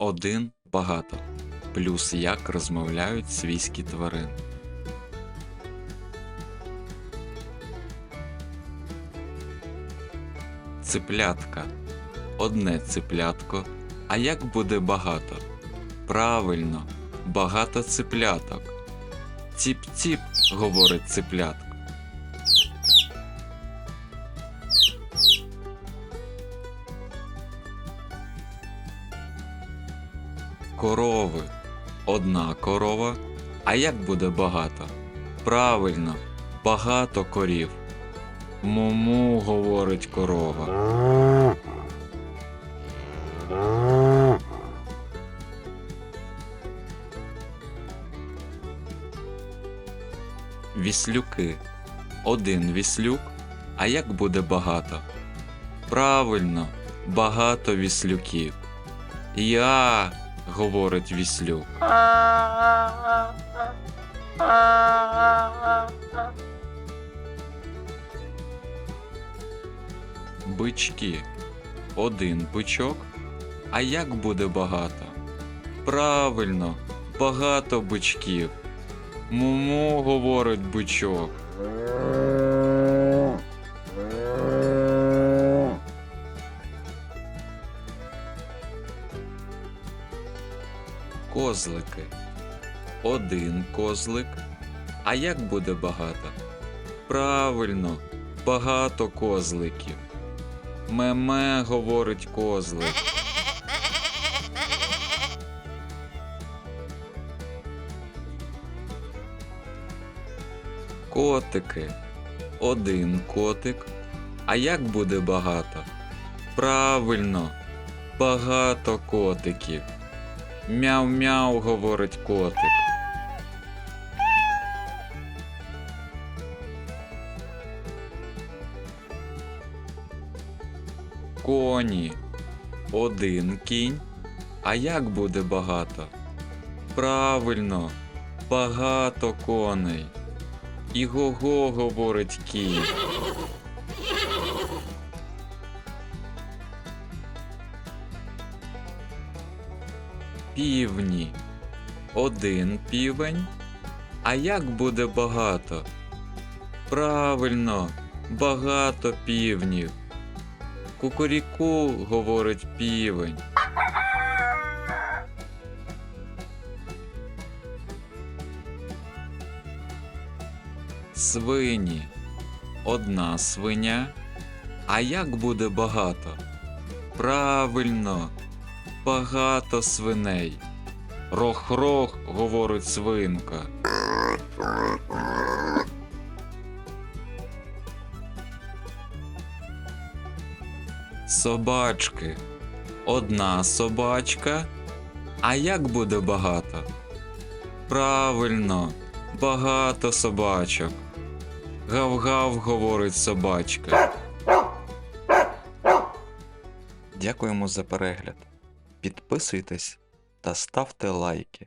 Один багато. Плюс як розмовляють свійські тварини. Циплятка. Одне циплятко. А як буде багато? Правильно, багато ципляток. Ціп-ціп, говорить циплятко. Корови. Одна корова. А як буде багато? Правильно, багато корів. Муму, говорить корова. Віслюки. Один віслюк. А як буде багато? Правильно, багато віслюків. Я, говорить віслюк. Бички. Один бичок. А як буде багато? Правильно, багато бичків. Муму, говорить бичок. Козлики. Один козлик. А як буде багато? Правильно, багато козликів. Меме, говорить козлик. Котики. Один котик. А як буде багато? Правильно, багато котиків. Мяу-мяу, говорить котик. Коні. Один кінь. А як буде багато? Правильно, багато коней. Іго-го, говорить кінь. Півні. Один півень. А як буде багато? Правильно, багато півнів. Кукуріку, говорить півень. Свині. Одна свиня. А як буде багато? Правильно, багато свиней. Рох-рох, говорить свинка. Собачки. Одна собачка. А як буде багато? Правильно, багато собачок. Гав-гав, говорить собачка. Дякуємо за перегляд. Підписуйтесь та ставте лайки.